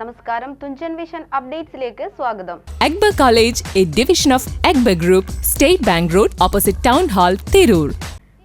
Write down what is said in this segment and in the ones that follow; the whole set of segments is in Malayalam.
നമസ്കാരം. തുഞ്ചൻ വിഷൻ അപ്ഡേറ്റ്സിലേക്ക് സ്വാഗതം. Akbar college A division of Akbar group State Bank road opposite town hall Tirur.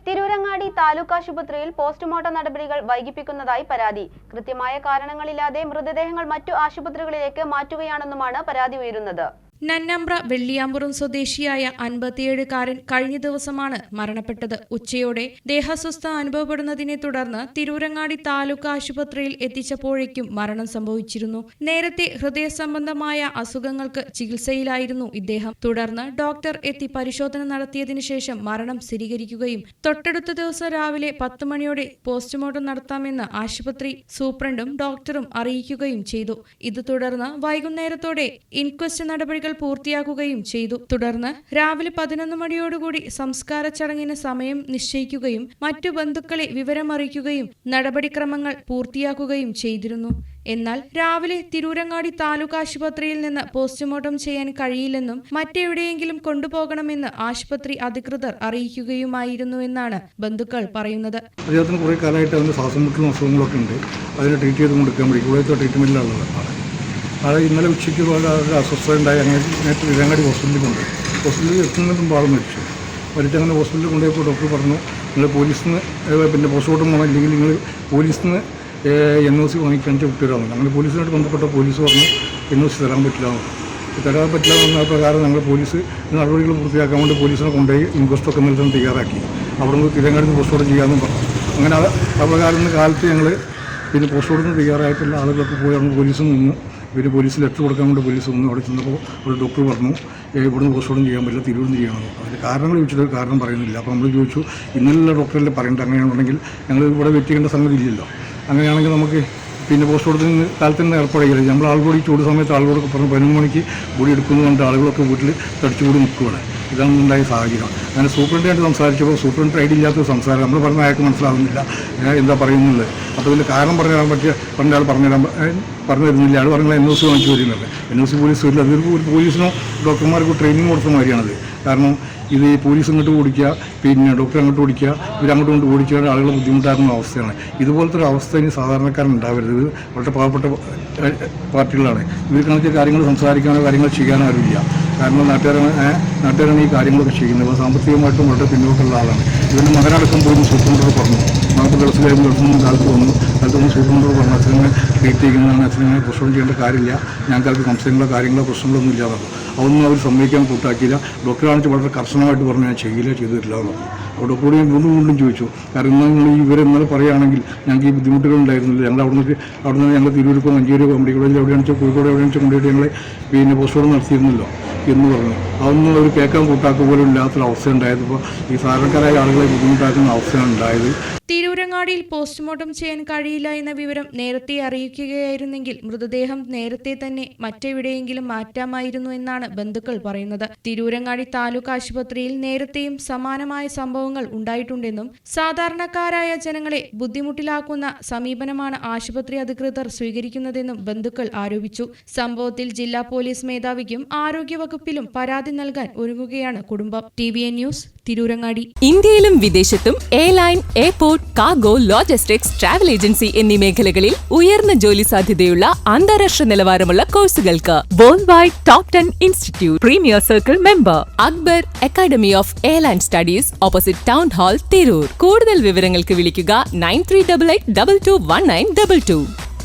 Tirurangadi taluk ആശുപത്രിയിൽ പോസ്റ്റ്മോർട്ടം നടപടികൾ വൈകിപ്പിക്കുന്നതായി പരാതി. കൃത്യമായ കാരണങ്ങളില്ലാതെ മൃതദേഹങ്ങൾ മറ്റു ആശുപത്രികളിലേക്ക് മാറ്റുകയാണെന്നുമാണ് പരാതി ഉയരുന്നത്. നന്നമ്പ്ര വെള്ളിയാമ്പുറം സ്വദേശിയായ അൻപത്തിയേഴുകാരൻ കഴിഞ്ഞ ദിവസമാണ് മരണപ്പെട്ടത്. ഉച്ചയോടെ ദേഹാസ്വസ്ഥ അനുഭവപ്പെടുന്നതിനെ തുടർന്ന് തിരൂരങ്ങാടി താലൂക്ക് ആശുപത്രിയിൽ എത്തിച്ചപ്പോഴേക്കും മരണം സംഭവിച്ചിരുന്നു. നേരത്തെ ഹൃദയ സംബന്ധമായ അസുഖങ്ങൾക്ക് ചികിത്സയിലായിരുന്നു ഇദ്ദേഹം. തുടർന്ന് ഡോക്ടർ എത്തി പരിശോധന നടത്തിയതിനു ശേഷം മരണം സ്ഥിരീകരിക്കുകയും തൊട്ടടുത്ത ദിവസം രാവിലെ പത്ത് മണിയോടെ പോസ്റ്റ്മോർട്ടം നടത്താമെന്ന് ആശുപത്രി സൂപ്രണ്ടും ഡോക്ടറും അറിയിക്കുകയും ചെയ്തു. ഇത് തുടർന്ന് വൈകുന്നേരത്തോടെ ഇൻക്വസ്റ്റ് നടപടികൾ പൂർത്തിയാക്കുകയും ചെയ്തു. തുടർന്ന് രാവിലെ പതിനൊന്ന് മണിയോടുകൂടി സംസ്കാര ചടങ്ങിന് സമയം നിശ്ചയിക്കുകയും മറ്റു ബന്ധുക്കളെ വിവരമറിയിക്കുകയും നടപടിക്രമങ്ങൾ പൂർത്തിയാക്കുകയും ചെയ്തിരുന്നു. എന്നാൽ രാവിലെ തിരൂരങ്ങാടി താലൂക്ക് ആശുപത്രിയിൽ നിന്ന് പോസ്റ്റ്മോർട്ടം ചെയ്യാൻ കഴിയില്ലെന്നും മറ്റെവിടെയെങ്കിലും കൊണ്ടുപോകണമെന്ന് ആശുപത്രി അധികൃതർ അറിയിക്കുകയുമായിരുന്നു എന്നാണ് ബന്ധുക്കൾ പറയുന്നത്. അദ്ദേഹത്തിന് കുറേ കാലമായിട്ട് അതിന് ശ്വാസം മുട്ടലും അസുഖങ്ങളൊക്കെ ഉണ്ട്. അതിനെ ട്രീറ്റ് ചെയ്ത് കൊടുക്കാൻ വേണ്ടി ഉള്ളത്. ട്രീറ്റ്മെന്റിലുള്ള ആളെ ഇന്നലെ ഉച്ചയ്ക്ക് പോലെ ഒരു അസ്വസ്ഥത ഉണ്ടായി. അങ്ങനെ നേരത്തെ വിലങ്ങാടി ഹോസ്പിറ്റലിൽ കൊണ്ട് ഹോസ്പിറ്റലിൽ എത്തുന്നതും ആൾ മരിച്ചു. മരിച്ച് അങ്ങനെ ഹോസ്പിറ്റലിൽ കൊണ്ടുപോയപ്പോൾ ഡോക്ടർ പറഞ്ഞു നിങ്ങൾ പോലീസിൽ നിന്ന് പിന്നെ പോസ്റ്റ്മോർട്ടം പോകണം. ഇല്ലെങ്കിൽ നിങ്ങൾ പോലീസിൽ നിന്ന് എൻ ഒ സി വാങ്ങിക്കാണിച്ച കുട്ടികളാണ് അങ്ങനെ പോലീസിനായിട്ട് ബന്ധപ്പെട്ട പോലീസ് പറഞ്ഞു എൻ ഒ സി തരാൻ പറ്റില്ല. തരാൻ പറ്റില്ല എന്ന പ്രകാരം ഞങ്ങൾ പോലീസ് നടപടികൾ പൂർത്തിയാക്കാൻ വേണ്ടി പോലീസിനെ കൊണ്ടുപോയി ഇൻക്വസ്റ്റൊക്കെ നിൽക്കാൻ തയ്യാറാക്കി. അവിടെ നിന്ന് തിരങ്ങാടി പോസ്റ്റ്മോർട്ടം ചെയ്യാമെന്നും പറഞ്ഞു. അങ്ങനെ ആ പ്രകാരം കാലത്ത് ഞങ്ങൾ പിന്നെ പോസ്റ്റ്മോർട്ടം തയ്യാറായിട്ടുള്ള ആളുകളൊക്കെ പോയി അവിടെ പോലീസിൽ നിന്ന് പിന്നെ പോലീസിൽ ലെറ്റർ കൊടുക്കാൻ വേണ്ടി പോലീസ് വന്നു അവിടെ ചെന്നപ്പോൾ ഒരു ഡോക്ടർ പറഞ്ഞു "ഏ, ഇവിടുന്ന് പോസ്റ്റ്മോർട്ടം ചെയ്യാൻ പറ്റില്ല തിരുവനന്തപുരം ചെയ്യണമെന്ന് അതിന്റെ കാരണങ്ങൾ ചോദിച്ചിട്ട് കാരണം പറയുന്നില്ല. അപ്പോൾ നമ്മൾ ചോദിച്ചു ഇന്നലെ ഡോക്ടറല്ലേ പറയേണ്ടത് അങ്ങനെയാണെന്നുണ്ടെങ്കിൽ ഞങ്ങൾ ഇവിടെ വെറ്റിക്കേണ്ട സംഗതി ഇല്ലല്ലോ. അങ്ങനെയാണെങ്കിൽ നമുക്ക് പിന്നെ പോസ്റ്റ്മോർട്ടത്തിന് കാലത്ത് തന്നെ ഏർപ്പെടുകയില്ല നമ്മൾ ആളുകൂടി ചൂട് സമയത്ത് ആളുകളൊക്കെ പറഞ്ഞു പതിനൊന്ന് മണിക്ക് കൂടി എടുക്കുന്നതുകൊണ്ട് ആളുകളൊക്കെ വീട്ടിൽ തടിച്ചുകൂടി നിൽക്കുകയാണ് ഇതാണ് സാഹചര്യം. അങ്ങനെ സൂപ്രണ്ടായിട്ട് സംസാരിച്ചപ്പോൾ സൂപ്രണ്ട് ഐ ഡി ഇല്ലാത്ത സംസാരം. നമ്മൾ പറഞ്ഞ അയാൾക്ക് മനസ്സിലാവുന്നില്ല. എന്താ പറയുന്നത്? അപ്പോൾ ഇതിന്റെ കാരണം പറഞ്ഞു തരാൻ പറ്റിയ പണ്ടയാൾ ആൾ പറഞ്ഞു തരുന്നില്ല ആൾ പറഞ്ഞാൽ എൻ ഒ സി വാങ്ങിച്ചു വരുന്നുണ്ട് എൻ ഒ സി പോലീസ് വരില്ല അതൊരു ഒരു പോലീസിനോ ഡോക്ടർമാർക്ക് ട്രെയിനിങ് കൊടുത്ത മാതിരിയാണത്. കാരണം ഇത് പോലീസ് ഇങ്ങോട്ട് ഓടിക്കുക പിന്നെ ഡോക്ടർ അങ്ങോട്ട് ഓടിക്കുക ഇവരങ്ങോട്ട് കൊണ്ട് ഓടിക്കുക ആളുകൾ ബുദ്ധിമുട്ടാകുന്ന അവസ്ഥയാണ്. ഇതുപോലത്തെ ഒരു അവസ്ഥ ഇനി സാധാരണക്കാരൻ ഉണ്ടാവരുത്. ഇത് വളരെ പാവപ്പെട്ട പാർട്ടികളാണ്. ഇവർ കണക്കിയ കാര്യങ്ങൾ സംസാരിക്കാനോ കാര്യങ്ങൾ ചെയ്യാനോ ആരുമില്ല. കാരണം നാട്ടുകാരാണ് നാട്ടുകാരാണ് ഈ കാര്യങ്ങളൊക്കെ ചെയ്യുന്നത്. അപ്പോൾ സാമ്പത്തികമായിട്ടും വളരെ പിന്നോട്ടുള്ള ആളാണ്. ഇതിന്റെ മകനടക്കം പോയി സൂപ്രണ്ടോട് പറഞ്ഞു. നമുക്ക് ഗൾഫ് കഴിയുമ്പോൾ ഗൾഫിൽ നിന്ന് കാലത്ത് വന്നു. കാലത്ത് വന്ന് സൂപ്രണ്ടോട് പറഞ്ഞു അച്ഛനെ ട്രീറ്റ് അച്ഛനെ പ്രശ്നം ചെയ്യേണ്ട കാര്യമില്ല. ഞങ്ങൾക്ക് സംശയങ്ങളോ കാര്യങ്ങളോ പ്രശ്നങ്ങളോ ഒന്നും ഇല്ലാതെ പറഞ്ഞു അതൊന്നും അവർ സമ്മതിക്കാൻ കൂട്ടാക്കിയില്ല. ഡോക്ടർ കാണിച്ച് വളരെ കർശനമായിട്ട് പറഞ്ഞു ഞാൻ ചെയ്യില്ല ചെയ്തിട്ടില്ല തരില്ല എന്ന് പറഞ്ഞു. അപ്പോൾ ഡോക്ടറോട് ഞാൻ വീണ്ടും വീണ്ടും ചോദിച്ചു കാരണം ഇന്ന് നിങ്ങൾ ഇവരെ ഇന്നലെ പറയുകയാണെങ്കിൽ ഞങ്ങൾക്ക് ഈ ബുദ്ധിമുട്ടുകൾ ഉണ്ടായിരുന്നില്ല. ഞങ്ങൾ അവിടെ നിന്ന് അവിടെ നിന്ന് ഞങ്ങൾ തിരൂർക്കോ മഞ്ചേരിയോ മെഡിക്കൽ കോളേജിൽ എവിടെയാണെന്ന് വെച്ചാൽ കോഴിക്കോട് എവിടെയാണെന്ന് വെച്ചാൽ കൊണ്ടുപോയിട്ട് ഞങ്ങൾ പിന്നെ പോസ്റ്റ്മോർട്ടം നടത്തിയിരുന്നല്ലോ. എന്ന് പറഞ്ഞു. അതൊന്നും ഒരു കേൾക്കാൻ കൂട്ടാക്കുക പോലും ഇല്ലാത്തൊരു അവസ്ഥ ഉണ്ടായപ്പോൾ ഈ സാധാരണക്കാരായ ആളുകളെ ബുദ്ധിമുട്ടാക്കുന്ന അവസ്ഥയാണ് ഉണ്ടായത്. തിരൂരങ്ങാടിയിൽ പോസ്റ്റ്മോർട്ടം ചെയ്യാൻ കഴിയില്ല എന്ന വിവരം നേരത്തെ അറിയിക്കുകയായിരുന്നെങ്കിൽ മൃതദേഹം നേരത്തെ തന്നെ മറ്റെവിടെയെങ്കിലും മാറ്റാമായിരുന്നു എന്നാണ് ബന്ധുക്കൾ പറയുന്നത്. തിരൂരങ്ങാടി താലൂക്ക് ആശുപത്രിയിൽ നേരത്തെയും സമാനമായ സംഭവങ്ങൾ ഉണ്ടായിട്ടുണ്ടെന്നും സാധാരണക്കാരായ ജനങ്ങളെ ബുദ്ധിമുട്ടിലാക്കുന്ന സമീപനമാണ് ആശുപത്രി അധികൃതർ സ്വീകരിക്കുന്നതെന്നും ബന്ധുക്കൾ ആരോപിച്ചു. സംഭവത്തിൽ ജില്ലാ പോലീസ് മേധാവിക്കും ആരോഗ്യവകുപ്പിലും പരാതി നൽകാൻ ഒരുങ്ങുകയാണ് കുടുംബം. T news Tirurangadi. ഇന്ത്യയിലും വിദേശത്തും airline airport cargo logistics travel agency എന്നീ മേഖലകളിൽ ഉയർന്ന ജോലി സാധ്യതയുള്ള അന്താരാഷ്ട്ര നിലവാരമുള്ള കോഴ്സുകൾക്ക് world wide top ten institute premier circle member Akbar academy of airline studies opposite town hall Tirur കൂടുതൽ വിവരങ്ങൾക്ക് വിളിക്കുക nine three double eight double two one nine double two